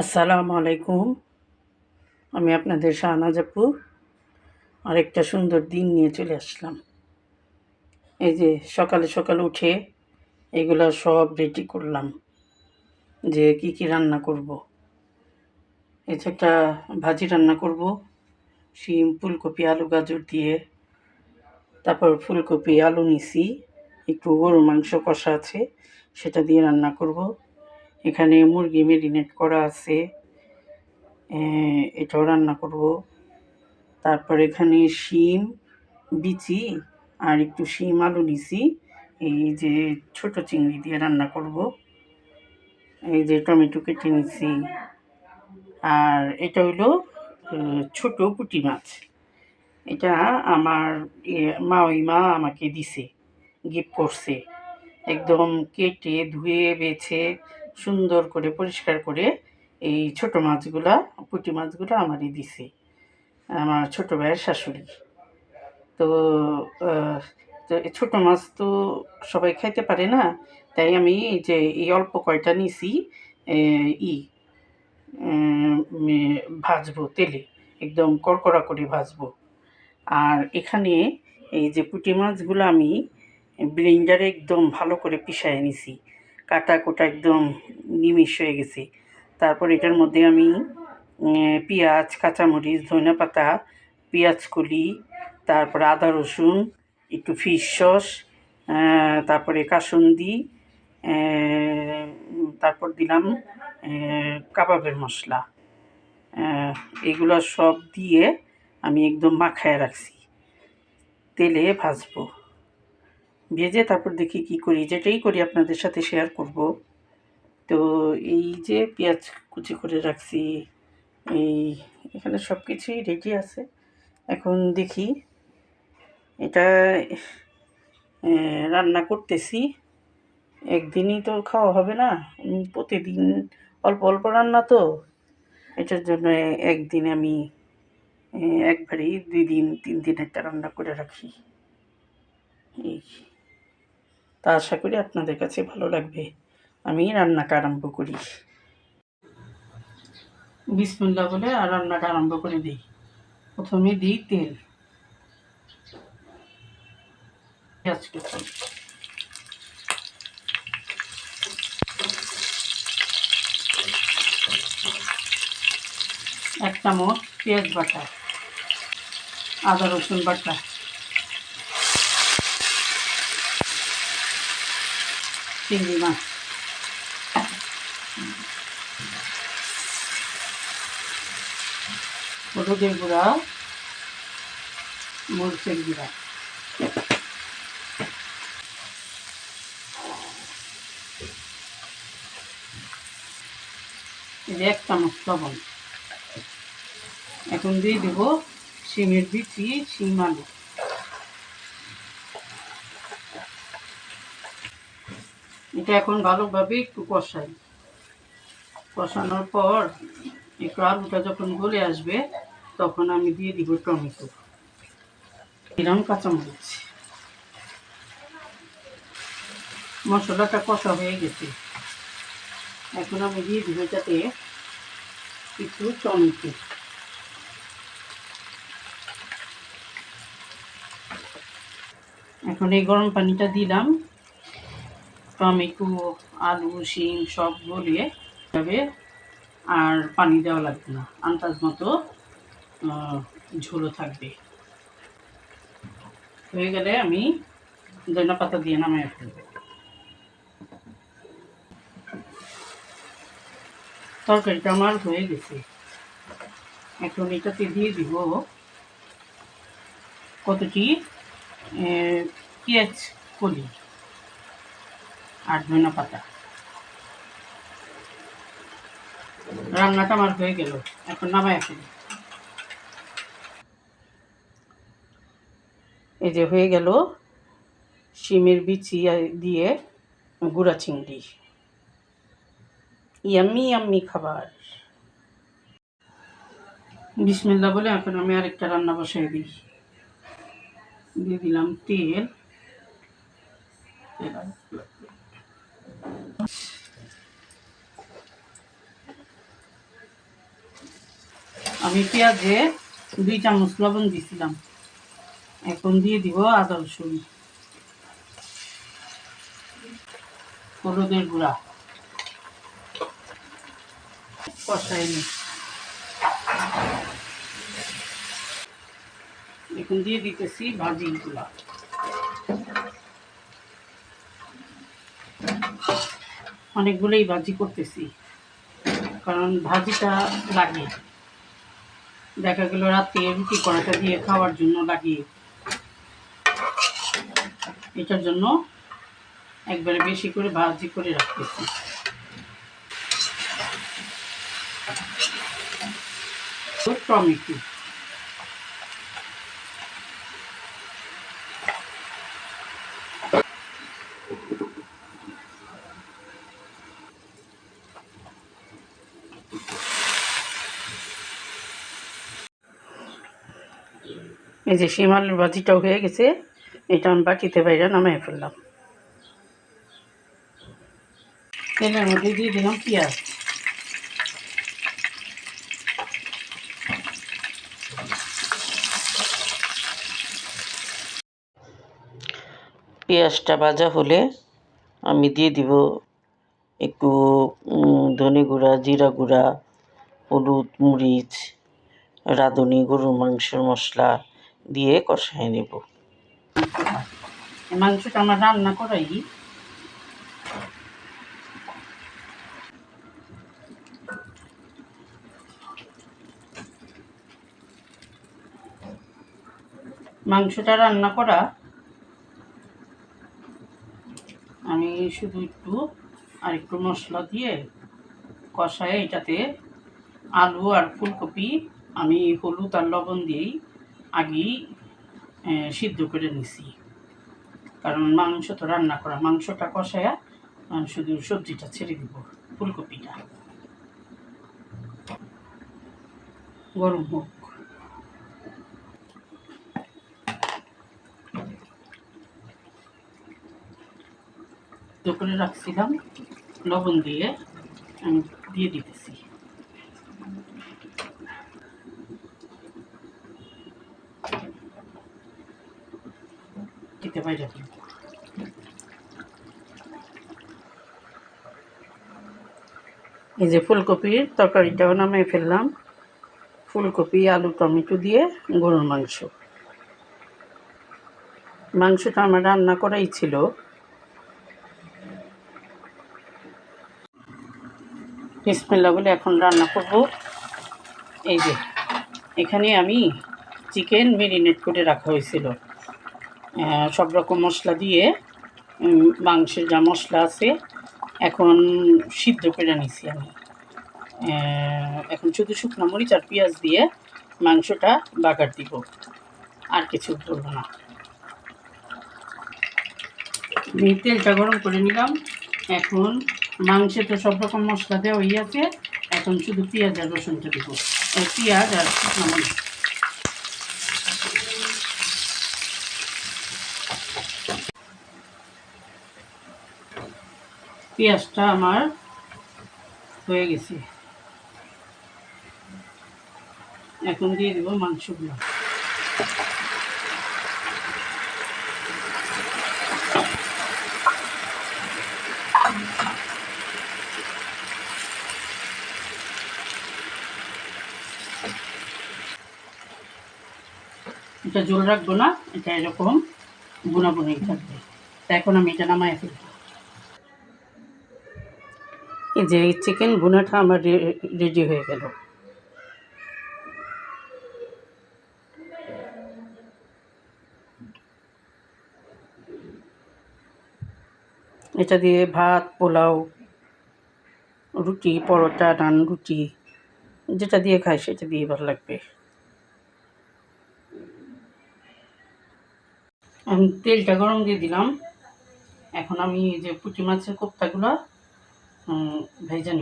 আসসালামু আলাইকুম। আমি আপনাদের শাহনাজ আপু আরেকটা সুন্দর দিন নিয়ে চলে আসলাম। এই যে সকালে সকালে উঠে এগুলো সব রেডি করলাম যে কি কি রান্না করব। এই যে একটা ভাজি রান্না করব, শিম, ফুলকপি, আলু, গাজর দিয়ে, তারপর ফুলকপি, আলু নিছি, একটু গরুর মাংস কষা আছে, সেটা দিয়ে রান্না করব। এখানে মুরগি মেরিনেট করা আছে। এটাও রান্না করব। তারপর এখানে শিম বিচি আর একটু শিম আলু নিছি। এই যে ছোট চিংড়ি দিয়ে রান্না করব। এই যে টমেটো কেটে নিছি। আর এটা আহ, ছোট পুঁটি মাছ। এটা আমার মাওই মা আমাকে দিছে গিফট করছে। একদম কেটে ধুয়ে বেছে সুন্দর করে, পরিষ্কার করে এই ছোট মাছগুলা, পুঁটি মাছগুলো আমারই দিছে, আমার ছোট ভাইয়ের শাশুড়ি। তো তো ছোট মাছ তো সবাই খাইতে পারে না, তাই আমি যে এই অল্প কয়টা নিছি ই ভাজবো তেলে, একদম কড়কড়া করে ভাজবো। আর এখানে এই যে পুঁটি মাছগুলো আমি ব্লেন্ডারে একদম ভালো করে পিষায় নিছি কাটা কোটা একদম নিমিষ হয়ে গেছে। তারপর এটার মধ্যে আমি পেঁয়াজ, কাঁচামরিচ ধনিয়া পাতা পেঁয়াজ কলি তারপর আদা রসুন, একটু ফিশ সস তারপরে কাসুন্দি তারপর দিলাম কাবাবের মশলা। এগুলো সব দিয়ে আমি একদম মাখায় রাখছি। তেলে ভাজবো। ভেজে তারপর দেখি কি করি, যেটাই করি আপনাদের সাথে শেয়ার করব। তো এই যে পেঁয়াজ কুচি করে রাখছি, এই এখানে সব কিছুই রেডি আছে। এখন দেখি, এটা রান্না করতেছি। একদিনই তো খাওয়া হবে না প্রতিদিন অল্প অল্প রান্না তো। এটার জন্য একদিন আমি একবারেই দুই দিন, তিন দিন একটা রান্না করে রাখি। এই। তা আশা করি আপনাদের কাছে ভালো লাগবে। আমি রান্নাটা আরম্ভ করি। বিসমুল্লাহ বলে আর রান্নাটা আরম্ভ করে দিই। প্রথমে দিই তেল। পেঁয়াজ কুচি। এক চামচ পেঁয়াজ বাটা। আদা রসুন বাটা। চিংড়ি মাছ হলুদের গুঁড়া, মরিচের গুঁড়া। এক চামচ লবণ। এখন দিয়ে দেব শিমের বিচি, শিম আলু। এটা এখন ভালোভাবে একটু কষাই। কষানোর পর একটু আলুটা যখন গলে আসবে, তখন আমি দিয়ে দিব টমেটো। এরকম কাঁচামরিচ। মশলাটা কষা হয়ে গেছে। এখন আমি দিয়ে দিব যাতে একটু টমেটো। এখন এই গরম পানিটা দিলাম। টমেটো আলু, শিম সব গলিয়ে যাবে আর পানি দেওয়া লাগবে না। আন্দাজ মতো ঝোলও থাকবে। হয়ে গেলে আমি ধনিয়া পাতা দিয়ে নামাই ফেলব। তরকারিটা আমার হয়ে গেছে। এখন এটাতে দিয়ে দিব কতটি? পেঁয়াজ কলি। আর ধনা পাতা। রান্নাটা আমার হয়ে গেল, এখন নামাই এখন এই যে হয়ে গেল শিমের বিচি দিয়ে গুঁড়া চিংড়ি। ইয়াম্মি ইয়াম্মি খাবার। বিসমিল্লা বলে এখন আমি আরেকটা রান্না বসাই দিই। দিয়ে দিলাম তেল। আমি পেঁয়াজে দুই চামচ লবণ দিছিলাম এখন দিয়ে দিব আদা, রসুন, হলুদের গুঁড়া। কষাই নি এখন দিয়ে দিতেছি ভাজিগুলা অনেকগুলোই ভাজি করতেছি। কারণ ভাজিটা লাগে। দেখা গেল রাত্রে রুটি করাটা দিয়ে খাওয়ার জন্য লাগে। এটার জন্য একবারে বেশি করে ভাজি করে রাখতেছি। টমেটো। এই যে শিমালের ভাজিটাও হয়ে গেছে এটা আমি বাটিতে বাইরে নামাই ফেললাম। তেলের মধ্যে দিয়ে দিলাম পেঁয়াজ। পেঁয়াজটা ভাজা হলে আমি দিয়ে দিব একটু ধনে গুঁড়া, জিরা গুঁড়া, হলুদ মরিচ, রাঁধুনি, গরুর মাংসের মশলা। দিয়ে কষাই নেব। মাংসটা রান্না করাই। মাংসটা রান্না করা। আমি শুধু একটু আর একটু মশলা দিয়ে কষায় এটাতে আলু আর ফুলকপি, আমি হলুদ আর লবণ দিয়েই আগেই সিদ্ধ করে নিছি। কারণ মাংস তো রান্না করা, মাংসটা কষায়া শুধু সবজিটা ছেড়ে দিব, ফুলকপিটা। গরম হোক। করে রাখছিলাম লবণ দিয়ে, আমি দিয়ে দিতে এই যে ফুলকপির তরকারিটাও নামিয়ে ফেললাম। ফুলকপি, আলু, টমেটো দিয়ে গরুর মাংস। মাংসটা আমার রান্না করাই ছিল। বিসমিল্লা বলে এখন রান্না করব। এই যে, এখানে আমি চিকেন মেরিনেট করে রাখা হয়েছিল। সব রকম মশলা দিয়ে মাংসের যা মশলা আছে, এখন সিদ্ধ করে নিছি আমি। এখন শুধু শুকনো মরিচ আর পেঁয়াজ দিয়ে মাংসটা বাগার দিব। আর কিছু করব না। তেলটা গরম করে নিলাম। এখন মাংসে তো সব রকম মশলা দেওয়াই আছে। এখন শুধু পেঁয়াজ আর রসুনটা দিব। পেঁয়াজ আর শুকনো মরিচ। পেঁয়াজটা আমার হয়ে গেছে। এখন দিয়ে দেবো মাংসগুলো। এটা জল রাখব না, এটা এরকম বোনাই থাকবে। এখন আমি এটা নামাই ফেলব। যে এই চিকেন ভুনাটা আমার রেডি হয়ে গেল। এটা দিয়ে ভাত, পোলাও, রুটি, পরোটা, নান, রুটি, যেটা দিয়ে খাই সেটা দিয়ে ভালো লাগবে। আমি তেলটা গরম দিয়ে দিলাম। এখন আমি যে পুঁটি মাছের কোপ্তাগুলো ভেজে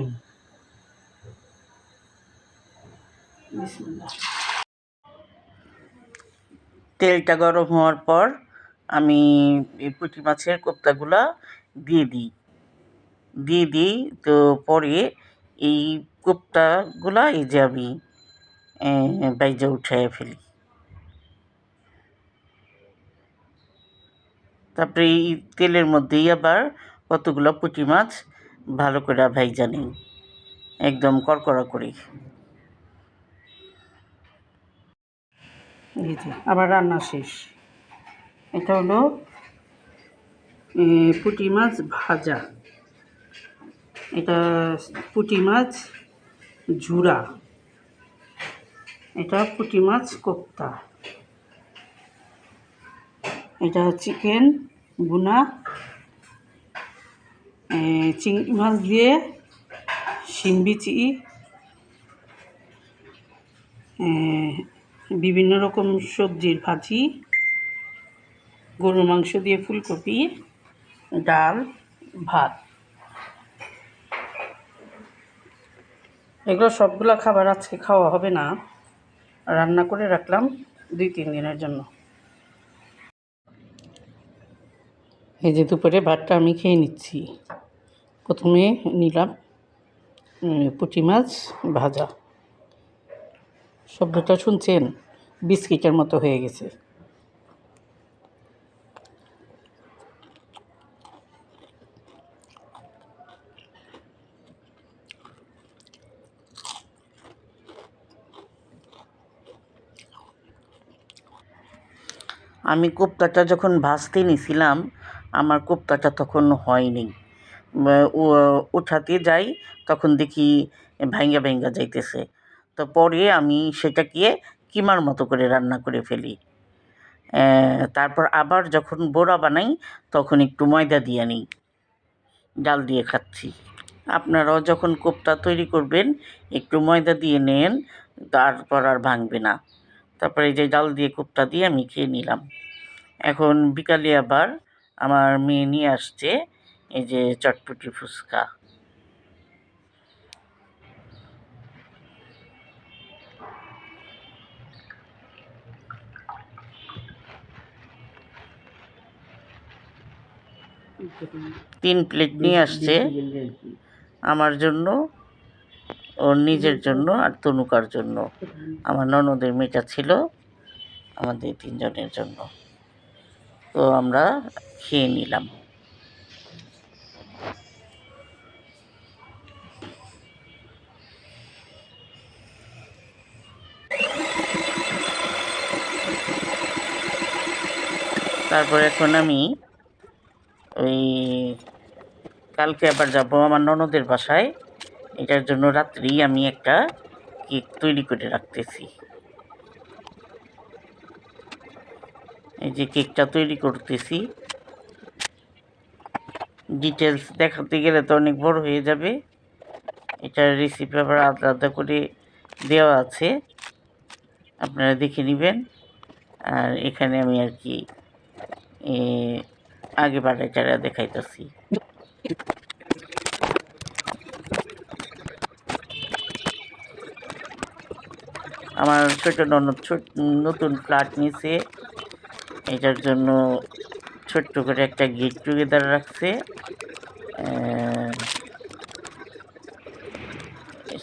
বিসমিল্লাহ। তেলটা গরম হওয়ার পর আমি এই পুঁটি মাছের কোপ্তাগুলা দিয়ে দিই দিয়ে দিই তো পরে এই কোপ্তাগুলা এই যে আমি বাইজা উঠায় ফেলি তারপরে এই তেলের মধ্যেই আবার কতগুলো পুঁটি মাছ ভালো করে ভাইজা নিই। একদম কড়কড়া করি। আবার রান্না শেষ। এটা হলো পুঁটি মাছ ভাজা। এটা পুঁটি মাছ ঝুরা। এটা পুঁটি মাছ কোপ্তা। এটা চিকেন বুনা চিংড়ি মাছ দিয়ে শিম বিচি বিভিন্ন রকম সবজির ভাজি, গরুর মাংস দিয়ে ফুলকপি, ডাল, ভাত। এগুলো সবগুলো খাবার আজকে খাওয়া হবে না। রান্না করে রাখলাম দুই, তিন দিনের জন্য। এই যে দুপুরে ভাতটা আমি খেয়ে নিচ্ছি। প্রথমে নিলাম পুঁটি মাছ ভাজা। শব্দটা শুনছেন? বিস্কিটের মতো হয়ে গেছে। আমি কোপ্তাটা যখন ভাজতে নিছিলাম আমার কোপ্তাটা তখন হয়নি। উঠাতে যাই, তখন দেখি ভাঙ্গা ভাঙ্গা যাইতেছে। তো পরে আমি সেটাকে কিমার মতো করে রান্না করে ফেলি। তারপর আবার যখন বোড়া বানাই, তখন একটু ময়দা দিয়ে নিই। ডাল দিয়ে খাচ্ছি। আপনারাও যখন কোপ্তা তৈরি করবেন, একটু ময়দা দিয়ে নেন, তারপর আর ভাঙবে না। তারপরে এই যে ডাল দিয়ে কোপ্তা দিয়ে আমি খেয়ে নিলাম। এখন বিকালে আবার আমার মেয়ে নিয়ে আসছে, এই যে চটপটি ফুচকা। তিন প্লেট নিয়ে আসছে। আমার জন্য, ওর নিজের জন্য আর তনুকার জন্য। আমার ননদের মেয়েটা ছিল, আমাদের তিনজনের জন্য। তো আমরা খেয়ে নিলাম। তারপর এখন আমি ওই কালকে আবার যাব আমার ননদের বাসায়। এটার জন্য রাত্রি আমি একটা কেক তৈরি করে রাখতেছি। এই যে কেকটা তৈরি করতেছি। ডিটেলস দেখাতে গেলে তো অনেক বড় হয়ে যাবে। এটার রেসিপি আবার আলাদা আলাদা করে দেওয়া আছে। আপনারা দেখে নেবেন। আর এখানে আমি আর কি আগে বাড়ায় টাড়া দেখাইতেছি। আমার ছোট নতুন ফ্ল্যাট নিছে। এটার জন্য ছোট্ট করে একটা গেট টুগেদার রাখছে।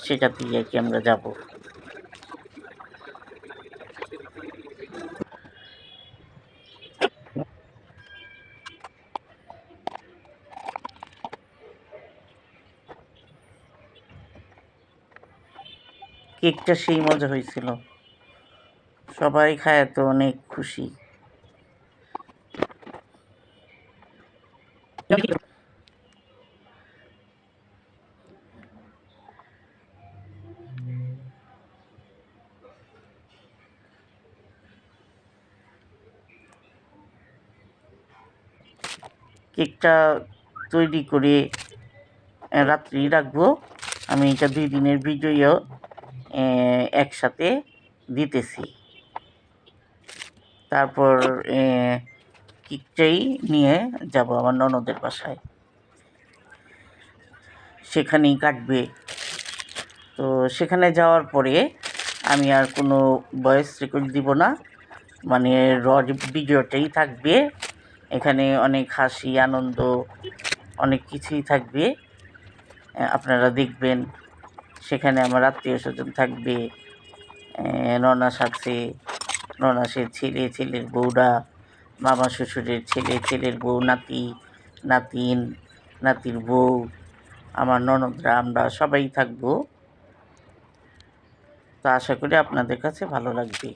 সেটা দিয়ে আর কি আমরা যাব। কেকটা সেই মজা হয়েছিল। সবাই খায় তো অনেক খুশি। কেকটা তৈরি করে রাত্রি রাখব। আমি এটা দুই দিনের ভিডিও একসাথে দিতেছি। তারপর কেকটাই নিয়ে যাব আমার ননদের বাসায়। সেখানেই কাটবে। তো সেখানে যাওয়ার পরে আমি আর কোনো ভয়েস রেকর্ড দিব না। মানে র ভিডিওটাই থাকবে। এখানে অনেক হাসি, আনন্দ, অনেক কিছুই থাকবে। আপনারা দেখবেন সেখানে আমার আত্মীয় স্বজন থাকবে ননাস আছে ননাসের ছেলে, ছেলের বউরা, মামা শ্বশুরের ছেলে, ছেলের বউ, নাতি, নাতিন, নাতির বউ, আমার ননদরা, আমরা সবাই থাকব। তো আশা করি আপনাদের কাছে ভালো লাগবে।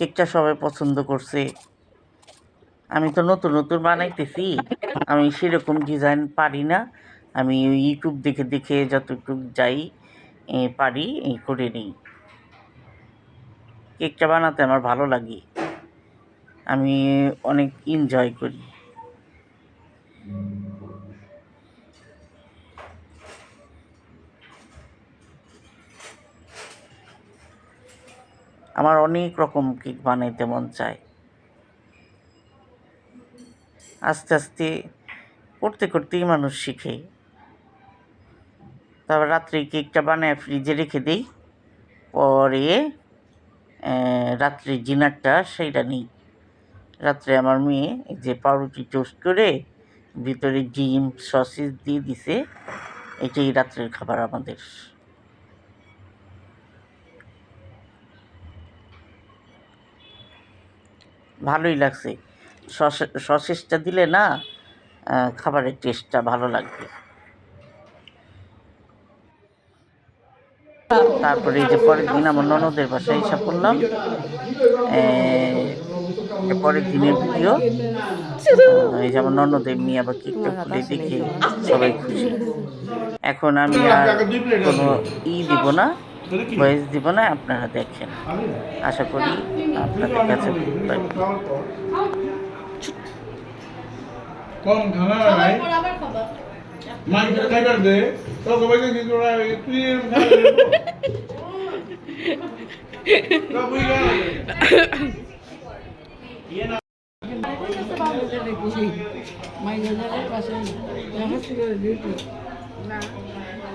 কেকটা সবাই পছন্দ করছে। আমি তো নতুন নতুন বানাইতেছি। আমি সেরকম ডিজাইন পারি না। আমি ইউটিউব দেখে দেখে যতটুকু যাই পারি, এই করে নিই। কেকটা বানাতে আমার ভালো লাগে। আমি অনেক এনজয় করি। আমার অনেক রকম কেক বানাইতে মন চায়। আস্তে আস্তে করতে করতেই মানুষ শিখে। তারপর রাত্রে কেকটা বানায় ফ্রিজে রেখে দিই। পরে রাত্রে ডিনারটা সেইটা নিই। রাত্রে আমার মেয়ে যে পাউরুটি টোস্ট করে ভিতরে ডিম সসেস দিয়ে দিছে, এটাই রাত্রের খাবার আমাদের। ভালোই লাগছে। সসে- সসেসটা দিলে না খাবারের টেস্টটা ভালো লাগবে। তারপরে এই যে পরের দিন আমার ননদের বাসায় এসে করলাম পরের দিনের ভিডিও। এই যে আমার ননদের মেয়ে আবার কেকটা খুলে দেখে সবাই খুশি। এখন আমি আর কোনো ই দিব না। ভয়েস দিব না আপনারা দেখেন। আশা করি আপনাদের কাছে ভালো লাগবে। কম খানা নাই। মাইক খাইবার দে তো সবাইকে কি তোরা তুই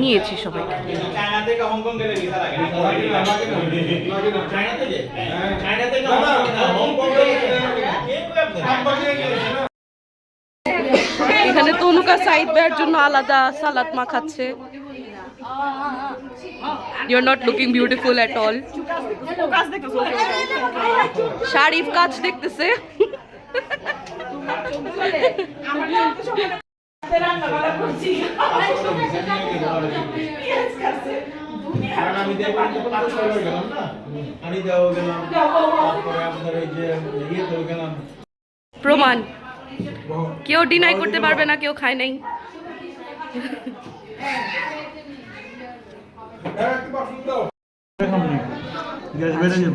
নিয়েছি সবাই। চায়না থেকে হংকং গেলে ভিসা লাগে চায়না থেকে চায়না থেকে হংকং গেলে এখানে তনুকা সাইড বের জন্য আলাদা salad মাখাচ্ছে। You are not looking beautiful at all Sharif কাজ দেখতেছে। কারণ আমি দেখলাম তো পাঁচ ছয় বার গেলাম না আমি দেওয়া গেলাম তারপরে আপনার এই যে ইয়েতেও গেলাম প্রমাণ। কেউ ডিনাই করতে পারবে না কেউ খায় নাই। গ্যাস বেড়ে যাব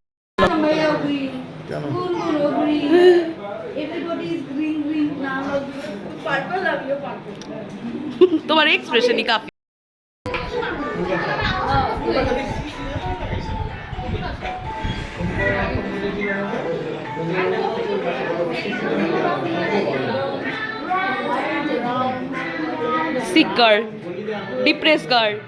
मेरे एक्सप्रेशन ही काफ़ी डिप्रेस गर्ल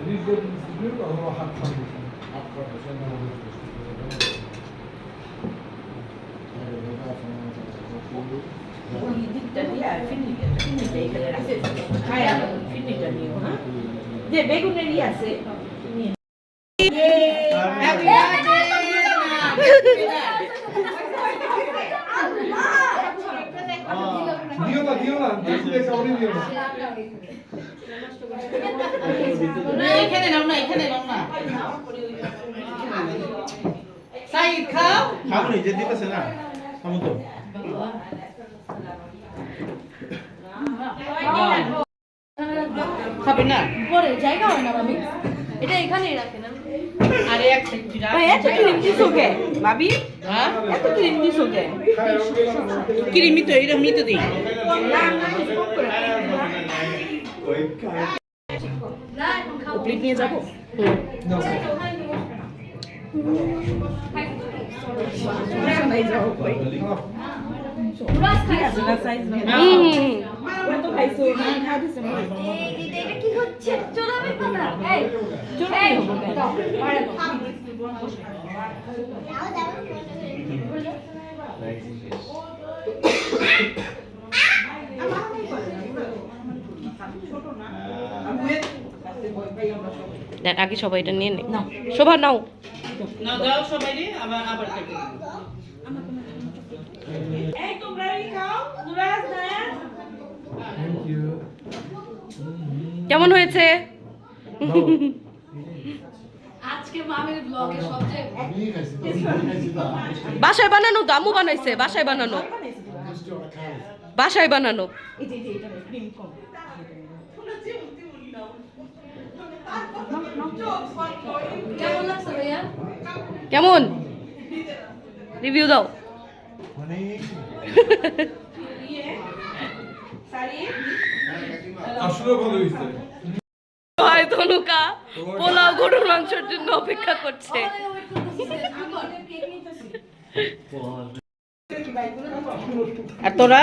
তোমার এক্সপ্রেশনই কাফি সিক গার্ল ডিপ্রেস গার্ল যে বেগুনের আছে দিও না দিও না দেখলে সবারই দিও না এখানে নাও না এখানে নাও না সাইদ খাও খাব নি যে দিতেছে না খাব তো। খাবে না? পরে জায়গা হয় না ভাবি এটা এখানেই রাখেন আরে এক এত ক্রিম দিছো কে ভাবি হ্যাঁ? এত ক্রিম দিছো কে কিরিমি তো এরকমই তো দিই। প্লেট নিয়ে যাব? দেখ আগে সবাই এটা নিয়ে নে। শোভা নাও। না দাও সবাই রে আবার আবার কেটে এই তোমরা খাও। নুরাজ না কেমন হয়েছে? আজকে মামির ব্লগে সবচেয়ে বাসায় বানানো তো আম্মু বানাইছে বাসায় বানানো। বাসায় বানানো। কেমন লাগছে ভাইয়া? কেমন? রিভিউ দাও। হয় পোলাও গরুর মাংসের জন্য অপেক্ষা করছে। আর তোরা?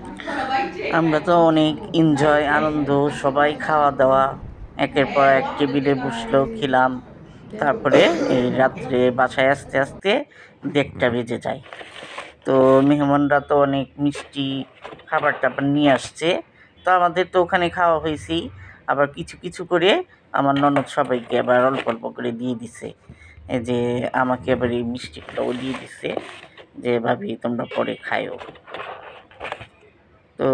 আমরা তো অনেক এনজয় আনন্দ, সবাই খাওয়া দাওয়া একের পর এক টেবিলে বসল, খেলাম। তারপরে এই রাত্রে বাসায় আসতে আসতে দেড়টা বেজে যায়। তো মেহমানরা তো অনেক মিষ্টি খাবার টাবার নিয়ে আসছে। তো আমাদের তো ওখানে খাওয়া হয়েছেই। আবার কিছু কিছু করে আমার ননদ সবাইকে আবার অল্প অল্প করে দিয়ে দিছে। যে আমাকে আবার এই মিষ্টিটাও দিয়ে দিছে যে, ভাবি, তোমরা পরে খায়ও তো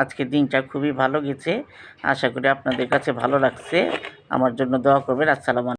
আজকের দিনটা খুবই ভালো গেছে। আশা করি আপনাদের কাছে ভালো লাগছে। আমার জন্য দোয়া করবেন। আসসালামু